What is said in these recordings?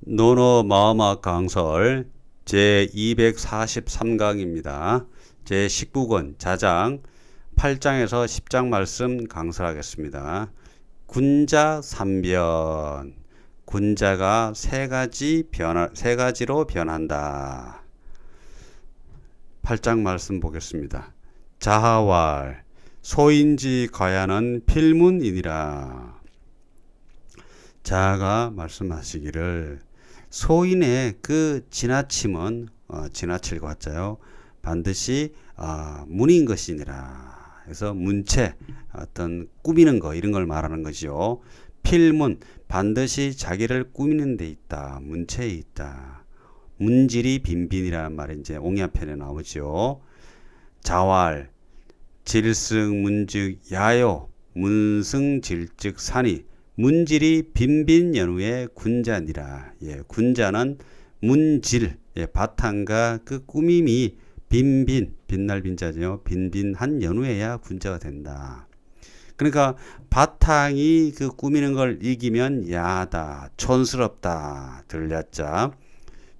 노노 마음학 강설 제 243강입니다. 제 19권 자장 8장에서 10장 말씀 강설하겠습니다. 군자 삼변 군자가 세 가지 변화 세 가지로 변한다. 8장 말씀 보겠습니다. 자하왈 소인지 가야는 필문이니라. 자가 말씀하시기를 소인의 그 지나침은 어, 지나칠 것 같자요. 반드시 어, 문인 것이니라. 그래서 문체 어떤 꾸미는 거 이런 걸 말하는 거죠. 필문 반드시 자기를 꾸미는 데 있다. 문체에 있다. 문질이 빈빈이라는 말이 이제 옹야편에 나오죠. 자활 질승 문즉 야요 문승 질즉 산이 문질이 빈빈 연후의 군자니라. 예, 군자는 문질, 예, 바탕과 그 꾸밈이 빈빈, 빛날 빈자죠. 빈빈한 연후에야 군자가 된다. 그러니까 바탕이 그 꾸미는 걸 이기면 야하다, 촌스럽다, 들렸자.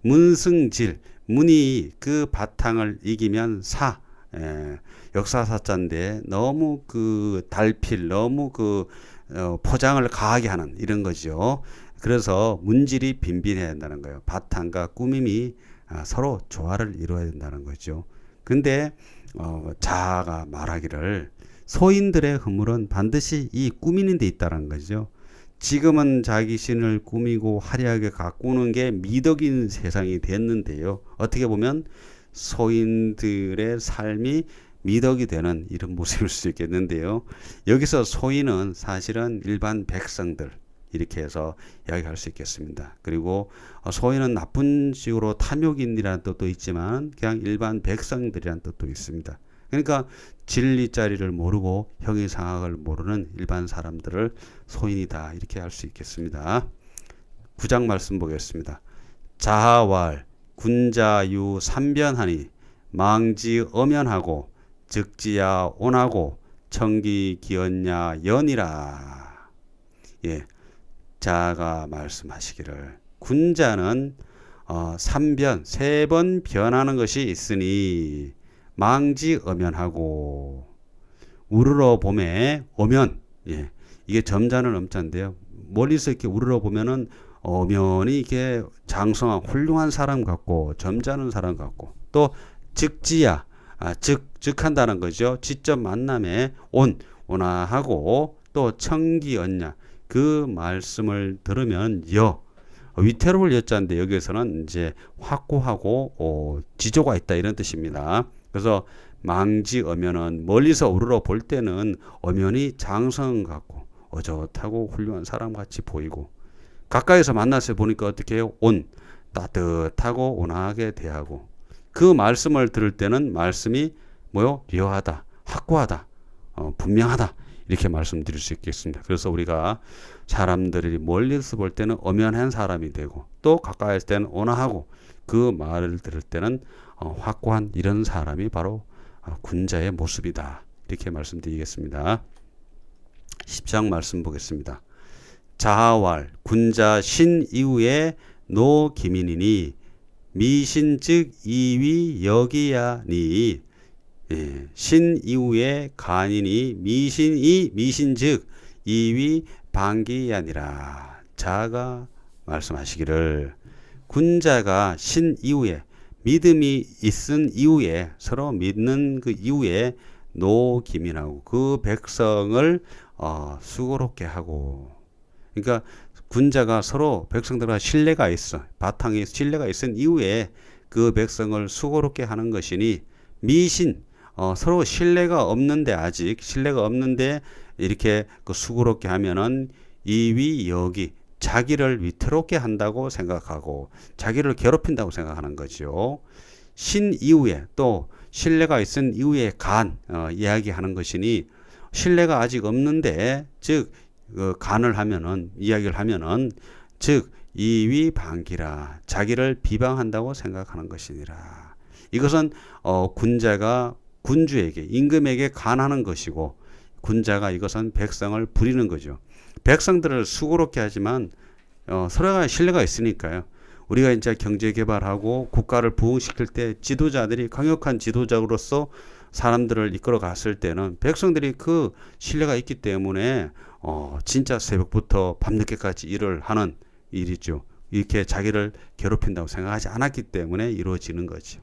문승질, 문이 그 바탕을 이기면 사, 예, 역사사자인데 너무 그 달필, 너무 그 어, 포장을 가하게 하는 이런 거죠. 그래서 문질이 빈빈해야 된다는 거예요. 바탕과 꾸밈이 아, 서로 조화를 이루어야 된다는 거죠. 근데 어, 자아가 말하기를 소인들의 허물은 반드시 이 꾸미는 데 있다는 거죠. 지금은 자기 신을 꾸미고 화려하게 가꾸는 게 미덕인 세상이 됐는데요. 어떻게 보면 소인들의 삶이 미덕이 되는 이런 모습일 수 있겠는데요. 여기서 소인은 사실은 일반 백성들 이렇게 해서 이야기할 수 있겠습니다. 그리고 소인은 나쁜 식으로 탐욕인이라는 뜻도 있지만 그냥 일반 백성들이라는 뜻도 있습니다. 그러니까 진리 자리를 모르고 형이상학을 모르는 일반 사람들을 소인이다 이렇게 할 수 있겠습니다. 구장 말씀 보겠습니다. 자하왈 군자유 삼변하니 망지 엄연하고 즉지야 온하고 청기 기언냐 연이라. 예. 자가 말씀하시기를 군자는 어, 삼변 세 번 변하는 것이 있으니 망지 엄연하고 우르러 봄에 엄연 예. 이게 점자는 엄자인데요. 멀리서 이렇게 우르러 보면은 엄연히 이게 장성한 훌륭한 사람 같고 점잖은 사람 같고 또 즉지야 아, 즉, 즉 한다는 거죠. 지적 만남에 온, 온화하고 또 청기 언냐. 그 말씀을 들으면 여, 위태로울 여자인데 여기서는 이제 확고하고 어, 지조가 있다 이런 뜻입니다. 그래서 망지 어면은 멀리서 우르러 볼 때는 어면이 장성 같고 어젓하고 훌륭한 사람 같이 보이고 가까이서 만나서 보니까 어떻게 해요? 온 따뜻하고 온화하게 대하고 그 말씀을 들을 때는 말씀이 뭐요? 려하다, 확고하다, 어, 분명하다. 이렇게 말씀드릴 수 있겠습니다. 그래서 우리가 사람들이 멀리서 볼 때는 엄연한 사람이 되고 또 가까이 있을 때는 온화하고 그 말을 들을 때는 어, 확고한 이런 사람이 바로 어, 군자의 모습이다. 이렇게 말씀드리겠습니다. 10장 말씀 보겠습니다. 자하왈 군자 신 이후에 노 기민이니 미신즉 이위 여기야니. 예, 신 이후에 간이니 미신이 미신즉 이위 반기야니라. 자가 말씀하시기를 군자가 신 이후에 믿음이 있은 이후에 서로 믿는 그 이후에 노기민하고 그 백성을 어, 수고롭게 하고. 그러니까 군자가 서로 백성들과 신뢰가 있어 바탕에 신뢰가 있은 이후에 그 백성을 수고롭게 하는 것이니 미신 어, 서로 신뢰가 없는데 아직 신뢰가 없는데 이렇게 그 수고롭게 하면은 이위 여기 자기를 위태롭게 한다고 생각하고 자기를 괴롭힌다고 생각하는 거죠. 신 이후에 또 신뢰가 있은 이후에 간 어, 이야기하는 것이니 신뢰가 아직 없는데 즉 그 간을 하면은 이야기를 하면은 즉 이위 반기라 자기를 비방한다고 생각하는 것이니라. 이것은 어 군자가 군주에게 임금에게 간하는 것이고 군자가 이것은 백성을 부리는 거죠. 백성들을 수고롭게 하지만 어, 서로가 신뢰가 있으니까요. 우리가 이제 경제 개발하고 국가를 부흥시킬 때 지도자들이 강력한 지도자로서 사람들을 이끌어 갔을 때는 백성들이 그 신뢰가 있기 때문에 어, 진짜 새벽부터 밤늦게까지 일을 하는 일이죠. 이렇게 자기를 괴롭힌다고 생각하지 않았기 때문에 이루어지는 거죠.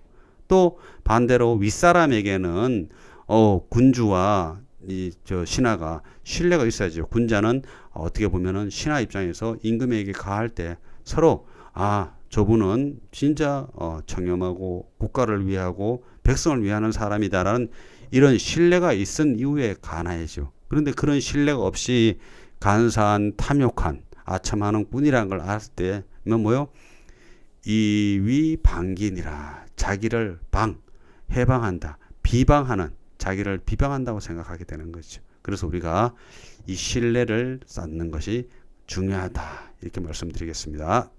또 반대로 윗사람에게는 어, 군주와 이 저 신하가 신뢰가 있어야죠. 군자는 어떻게 보면은 신하 입장에서 임금에게 가할 때 서로 아 저분은 진짜 어, 청렴하고 국가를 위하고 백성을 위하는 사람이다라는 이런 신뢰가 있은 이후에 가나야죠. 그런데 그런 신뢰가 없이 간사한 탐욕한 아첨하는 군이라는 걸 알았을 때면 뭐요? 이위 방긴이라 자기를 방 해방한다 비방하는 자기를 비방한다고 생각하게 되는 거죠. 그래서 우리가 이 신뢰를 쌓는 것이 중요하다 이렇게 말씀드리겠습니다.